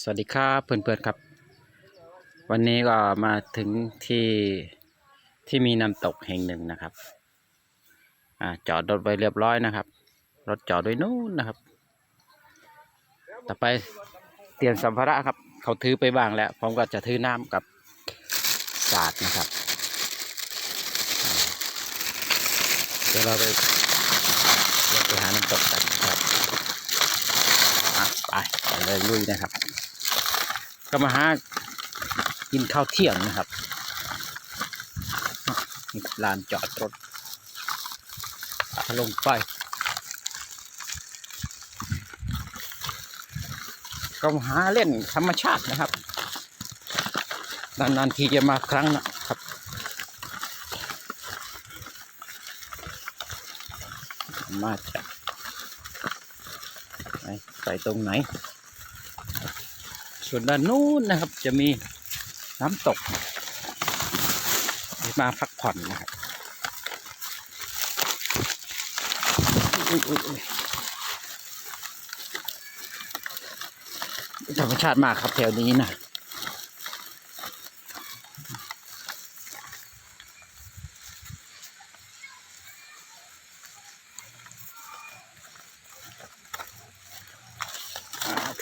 สวัสดีครับเพื่อนๆครับ วันนี้ก็มาถึงที่ที่มีน้ำตกแห่งหนึ่งนะครับอ่าจอดรถไว้เรียบร้อยนะครับ รถจอดไว้นู่นนะครับ ต่อไปเตรียมสัมภาระครับ เขาถือไปบ้างแล้วผมก็จะถือน้ำกับสาดนะครับเดี๋ยวเราไปเดินไปหาน้ำตกกันนะครับอะไปไปเลยลุยนะครับ ก็มาหากินข้าวเที่ยงนะครับนี่ลานจอดรถลงไป ก็มาหาเล่นธรรมชาตินะครับ นานๆทีจะมาครั้งนะครับมาจากไหนไปตรงไหน ส่วนด้านนู้นนะครับ จะมีน้ำตกมาพักผ่อนนะครับธรรมชาติมากครับแถวนี้นะ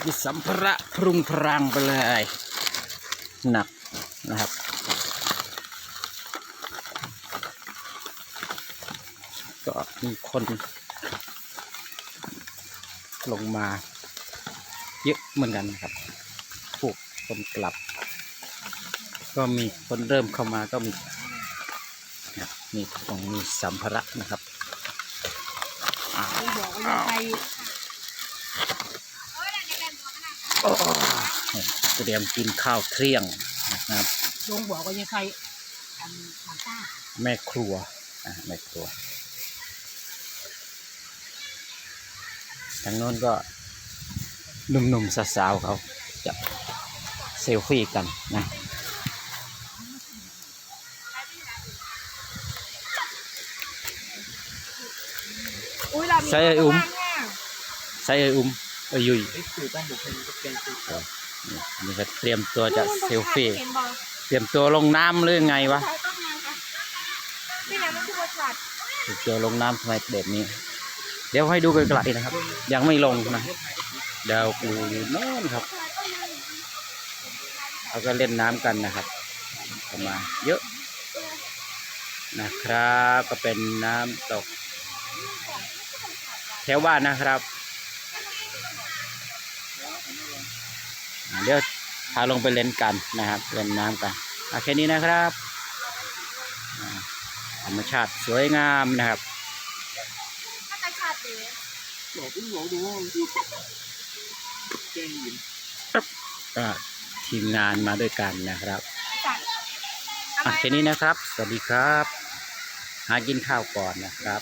อ่าพี่สัมภาระพรุงพรังไปเลย หนักนะครับ ก็มีคนลงมาเยอะเหมือนกันนะครับพวกคนกลับ ก็มีคนเริ่มเข้ามาก็มีนะมีของมีสัมภาระนะครับบอกว่าใคร เตรียมกินข้าวเที่ยงนะครับลงบอกว่ายังใครอันมันต้าแม่ครัวอะแม่ครัว ทางโน้นก็หนุ่มๆสาวๆเขาจะเซลฟี่กันนะอุ้ยเรามีใส่ไอ้อุ้มบ้านเนี่ยใส่เอ้ยอุ้มเอ้ยยุยสื่อบ้านบุคคลก็เป็นสื่อนี่ก็เตรียมตัวจะเซลฟี่ เตรียมตัวลงน้ำหรือไงวะใช้ต้องไงคะเตรียมตัวลงน้ำทำไมเด็ดนี้ เดี๋ยวให้ดูไกลๆนะครับ ยังไม่ลงนะเดาวกูนู่น่นครับเขาก็เล่นน้ำกันนะครับเข้ามาเยอะนะครับ ก็เป็นน้ำตกแถวบ้านนะครับ เดี๋ยวพาลงไปเล่นกันนะครับเล่นน้ำกันอะแค่นี้นะครับอ่าธรรมชาติสวยงามนะครับถ้าใครชาติเด๋บอกพี่บอกดูว่าแกงยินก็ทีมงานมาด้วยกันนะครับจัดอะแค่นี้นะครับ สวัสดีครับ หากินข้าวก่อนนะครับ